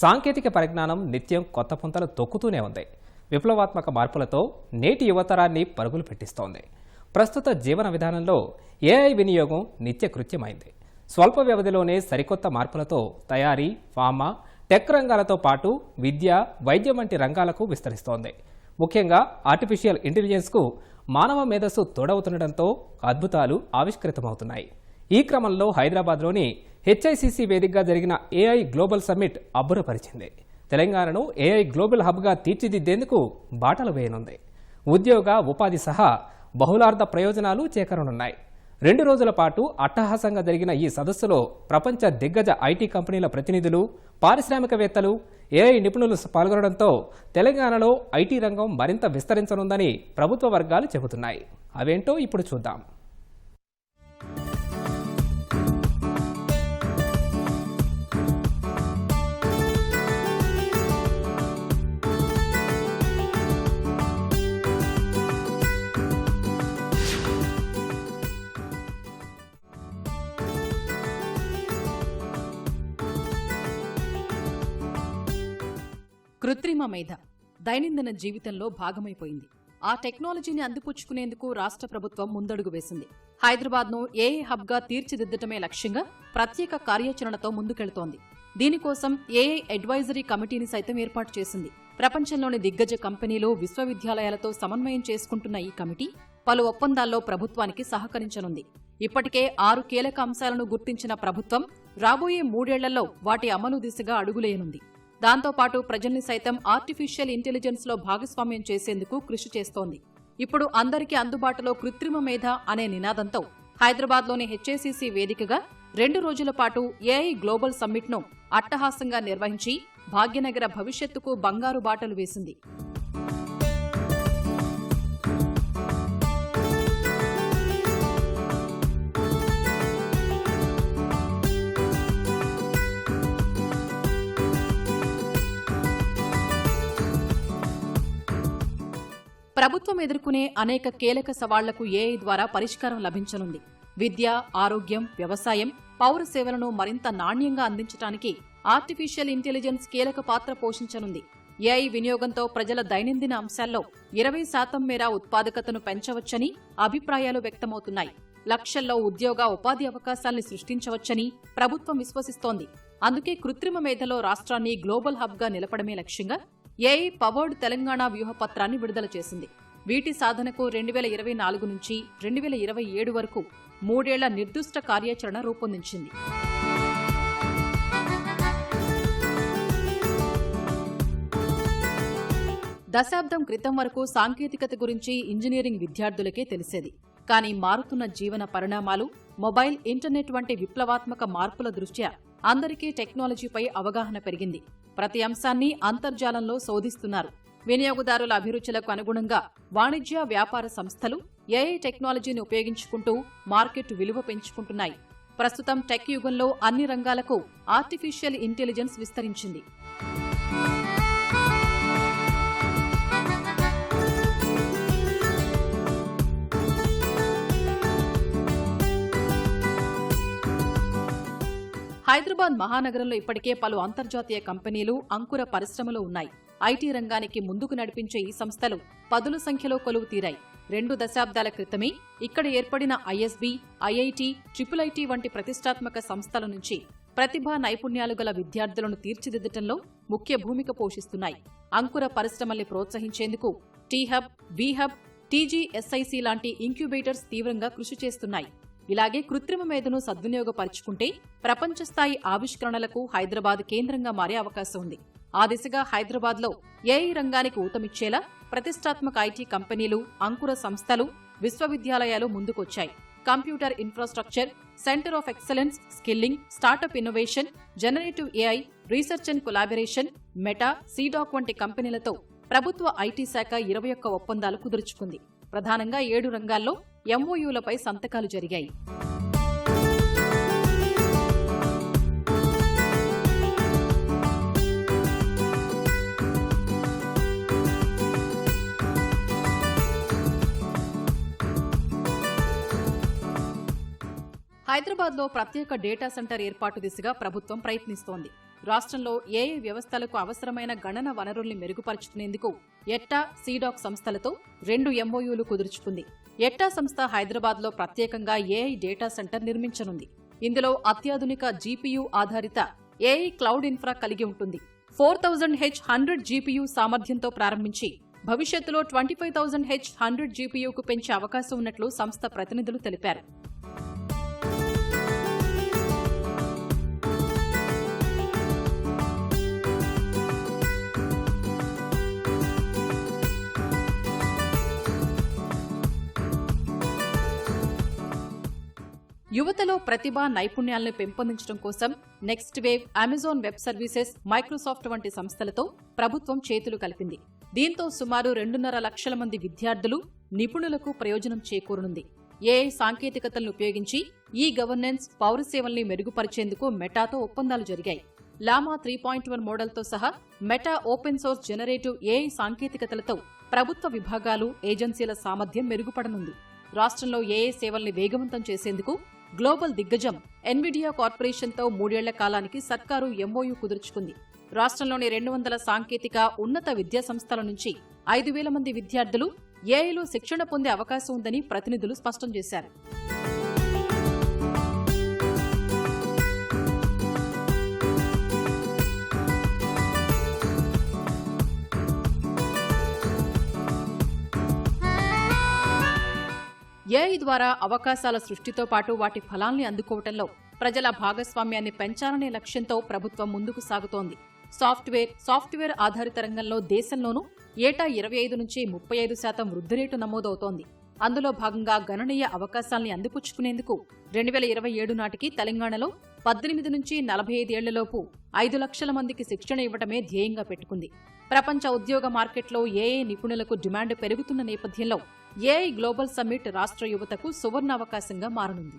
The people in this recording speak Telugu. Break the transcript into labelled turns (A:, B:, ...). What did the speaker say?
A: సాంకేతిక పరిజ్ఞానం నిత్యం కొత్త పుంతలు తొక్కుతూనే ఉంది. విప్లవాత్మక మార్పులతో నేటి యువతరాన్ని పరుగులు పెట్టిస్తోంది. ప్రస్తుత జీవన విధానంలో ఏఐ వినియోగం నిత్యకృత్యమైంది. స్వల్ప వ్యవధిలోనే సరికొత్త మార్పులతో తయారీ ఫార్మా టెక్ రంగాలతో పాటు విద్య వైద్యం వంటి రంగాలకు విస్తరిస్తోంది. ముఖ్యంగా ఆర్టిఫిషియల్ ఇంటెలిజెన్స్కు మానవ మేధస్సు తోడవుతుండటంతో అద్భుతాలు ఆవిష్కృతమవుతున్నాయి. ఈ క్రమంలో హైదరాబాద్లోని హెచ్ఐసిసి వేదికగా జరిగిన ఏఐ గ్లోబల్ సమ్మిట్ అబ్బురపరిచింది. తెలంగాణను ఏఐ గ్లోబల్ హబ్గా తీర్చిదిద్దేందుకు బాటలు వేయనుంది. ఉద్యోగ ఉపాధి సహా బహుళార్థ ప్రయోజనాలు చేకరనున్నాయి. రెండు రోజుల పాటు అట్టహాసంగా జరిగిన ఈ సదస్సులో ప్రపంచ దిగ్గజ ఐటీ కంపెనీల ప్రతినిధులు పారిశ్రామికవేత్తలు ఏఐ నిపుణులు పాల్గొనడంతో తెలంగాణలో ఐటీ రంగం మరింత విస్తరించనుందని ప్రభుత్వ వర్గాలు చెబుతున్నాయి. అవేంటో ఇప్పుడు చూద్దాం.
B: కృత్రిమ మేధ దైనందిన జీవితంలో భాగమైపోయింది. ఆ టెక్నాలజీని అందిపుచ్చుకునేందుకు రాష్ట్ర ప్రభుత్వం ముందడుగు వేసింది. హైదరాబాద్ను ఏఐ హబ్గా తీర్చిదిద్దటమే లక్ష్యంగా ప్రత్యేక కార్యాచరణతో ముందుకెళ్తోంది. దీనికోసం ఏఐ అడ్వైజరీ కమిటీని సైతం ఏర్పాటు చేసింది. ప్రపంచంలోని దిగ్గజ కంపెనీలు విశ్వవిద్యాలయాలతో సమన్వయం చేసుకుంటున్న ఈ కమిటీ పలు ఒప్పందాల్లో ప్రభుత్వానికి సహకరించనుంది. ఇప్పటికే ఆరు కీలక అంశాలను గుర్తించిన ప్రభుత్వం రాబోయే మూడేళ్ళలో వాటి అమలు దిశగా అడుగులేయనుంది దాంతోపాటు ప్రజల్ని సైతం ఆర్టిఫిషియల్ ఇంటెలిజెన్స్లో భాగస్వామ్యం చేసేందుకు కృషి చేస్తోంది. ఇప్పుడు అందరికీ అందుబాటులో కృత్రిమ మేధ అనే నినాదంతో హైదరాబాద్లోని హెచ్ఏసీసీ వేదికగా రెండు రోజుల పాటు ఏఐ గ్లోబల్ సమ్మిట్ను అట్టహాసంగా నిర్వహించి భాగ్యనగర భవిష్యత్తుకు బంగారు బాటలు వేసింది. ప్రభుత్వం ఎదుర్కొనే అనేక కీలక సవాళ్ళకు ఏఐ ద్వారా పరిష్కారం లభించనుంది. విద్య ఆరోగ్యం వ్యవసాయం పౌర సేవలను మరింత నాణ్యంగా అందించడానికి ఆర్టిఫిషియల్ ఇంటెలిజెన్స్ కీలక పాత్ర పోషించనుంది. ఏఐ వినియోగంతో ప్రజల దైనందిన అంశాల్లో ఇరవై శాతం మేర ఉత్పాదకతను పెంచవచ్చని అభిప్రాయాలు వ్యక్తమవుతున్నాయి. లక్షల్లో ఉద్యోగ ఉపాధి అవకాశాల్ని సృష్టించవచ్చని ప్రభుత్వం విశ్వసిస్తోంది. అందుకే కృత్రిమ మేధలో రాష్ట్రాన్ని గ్లోబల్ హబ్గా నిలపడమే లక్ష్యంగా ఏఐ పవర్డ్ తెలంగాణ వ్యూహపత్రాన్ని విడుదల చేసింది. వీటి సాధనకు రెండు వేల ఇరవై నాలుగు నుంచి రెండు వేల ఇరవై ఏడు వరకు మూడేళ్ళ నిర్దిష్ట కార్యాచరణ రూపొందించింది. దశాబ్దం క్రితం వరకు సాంకేతికత గురించి ఇంజనీరింగ్ విద్యార్థులకే తెలిసేది. కానీ మారుతున్న జీవన పరిణామాలు మొబైల్ ఇంటర్నెట్ వంటి విప్లవాత్మక మార్పుల దృష్ట్యా అందరికీ టెక్నాలజీపై అవగాహన పెరిగింది. ప్రతి అంశాన్ని అంతర్జాలంలో శోధిస్తున్నారు. వినియోగదారుల అభిరుచులకు అనుగుణంగా వాణిజ్య వ్యాపార సంస్థలు ఏఐ టెక్నాలజీని ఉపయోగించుకుంటూ మార్కెట్ విలువ పెంచుకుంటున్నాయి. ప్రస్తుతం టెక్ యుగంలో అన్ని రంగాలకు ఆర్టిఫిషియల్ ఇంటెలిజెన్స్ విస్తరించింది. హైదరాబాద్ మహానగరంలో ఇప్పటికే పలు అంతర్జాతీయ కంపెనీలు అంకుర పరిశ్రమలు ఉన్నాయి. ఐటీ రంగానికి ముందుకు నడిపించే ఈ సంస్థలు పదుల సంఖ్యలో కొలువు తీరాయి. రెండు దశాబ్దాల క్రితమే ఇక్కడ ఏర్పడిన ఐఎస్బీ ఐఐటి ట్రిపుల్ ఐటీ వంటి ప్రతిష్టాత్మక సంస్థల నుంచి ప్రతిభా నైపుణ్యాలు గల విద్యార్థులను తీర్చిదిద్దటంలో ముఖ్య భూమిక పోషిస్తున్నాయి. అంకుర పరిశ్రమల్ని ప్రోత్సహించేందుకు టీహబ్ బీహబ్ టీజీఎస్ఐసి లాంటి ఇంక్యుబేటర్స్ తీవ్రంగా కృషి చేస్తున్నాయి. ఇలాగే కృత్రిమ మేధను సద్వినియోగపరుచుకుంటే ప్రపంచ స్థాయి ఆవిష్కరణలకు హైదరాబాద్ కేంద్రంగా మారే అవకాశం ఉంది. ఆ దిశగా హైదరాబాద్లో ఏఐ రంగానికి ఊతమిచ్చేలా ప్రతిష్టాత్మక ఐటీ కంపెనీలు అంకుర సంస్థలు విశ్వవిద్యాలయాలు ముందుకొచ్చాయి. Computer infrastructure centre of excellence skilling startup innovation generative AI research and collaboration Meta CDAC వంటి కంపెనీలతో ప్రభుత్వ ఐటీ శాఖ ఇరవై ఒక్క ఒప్పందాలు కుదుర్చుకుంది. ప్రధానంగా ఏడు రంగాల్లో ఎంఓయూలపై సంతకాలు జరిగాయి. హైదరాబాద్లో ప్రత్యేక డేటా సెంటర్ ఏర్పాటు దిశగా ప్రభుత్వం ప్రయత్నిస్తోంది. రాష్ట్రంలో ఏ వ్యవస్థలకు అవసరమైన గణన వనరుల్ని మెరుగుపరుచుకునేందుకు ఎట్టా సీడాక్ సంస్థలతో రెండు ఎంఓయూలు కుదుర్చుకుంది. ఎట్టా సంస్థ హైదరాబాద్లో ప్రత్యేకంగా ఏఐ డేటా సెంటర్ నిర్మించనుంది? ఇందులో అత్యాధునిక జీపీయూ ఆధారిత ఏఐ క్లౌడ్ ఇన్ఫ్రా కలిగి ఉంటుంది. Four thousand H hundred GPU సామర్థ్యంతో ప్రారంభించి భవిష్యత్తులో twenty five thousand H hundred జీపీయూకు పెంచే అవకాశం ఉన్నట్లు సంస్థ ప్రతినిధులు తెలిపారు. యువతలో ప్రతిభ నైపుణ్యాలను పెంపొందించడం కోసం NxtWave Amazon web services Microsoft వంటి సంస్థలతో ప్రభుత్వం చేతులు కలిపింది. దీంతో సుమారు రెండున్నర లక్షల మంది విద్యార్థులు నిపుణులకు ప్రయోజనం చేకూరనుంది. ఏఐ సాంకేతికతలను ఉపయోగించి ఈ గవర్నెన్స్ పౌర సేవల్ని మెరుగుపరిచేందుకు మెటాతో ఒప్పందాలు జరిగాయి. లామా త్రీ పాయింట్ వన్ మోడల్తో సహా Meta open source generative AI సాంకేతికతలతో ప్రభుత్వ విభాగాలు ఏజెన్సీల సామర్థ్యం మెరుగుపడనుంది. రాష్ట్రంలో ఏఐ సేవల్ని వేగవంతం చేసేందుకు గ్లోబల్ దిగ్గజం. ఎన్విడియా కార్పొరేషన్తో మూడేళ్ళ కాలానికి సర్కారు ఎంఓయూ కుదుర్చుకుంది. రాష్ట్రంలోని రెండు వందల సాంకేతిక ఉన్నత విద్యా సంస్థల నుంచి ఐదు వేల మంది విద్యార్థులు ఏఐలో శిక్షణ పొందే అవకాశం ఉందని ప్రతినిధులు స్పష్టం చేశారు. ఏఐ ద్వారా అవకాశాల సృష్టితో పాటు వాటి ఫలాల్ని అందుకోవటంలో ప్రజల భాగస్వామ్యాన్ని పెంచాలనే లక్ష్యంతో ప్రభుత్వం ముందుకు సాగుతోంది. సాఫ్ట్వేర్ సాఫ్ట్వేర్ ఆధారిత రంగంలో దేశంలోనూ ఏటా ఇరవై ఐదు నుంచి ముప్పై ఐదు శాతం వృద్ధి రేటు నమోదవుతోంది. అందులో భాగంగా గణనీయ అవకాశాల్ని అందిపుచ్చుకునేందుకు రెండు వేల ఇరవై ఏడు నాటికి తెలంగాణలో పద్దెనిమిది నుంచి నలభై ఐదేళ్ళలోపు ఐదు లక్షల మందికి శిక్షణ ఇవ్వటమే ధ్యేయంగా పెట్టుకుంది. ప్రపంచ ఉద్యోగ మార్కెట్లో ఏఐ నిపుణులకు డిమాండ్ పెరుగుతున్న నేపథ్యంలో ఏఐ గ్లోబల్ సమ్మిట్ రాష్ట్ర యువతకు సువర్ణావకాశంగా మారనుంది.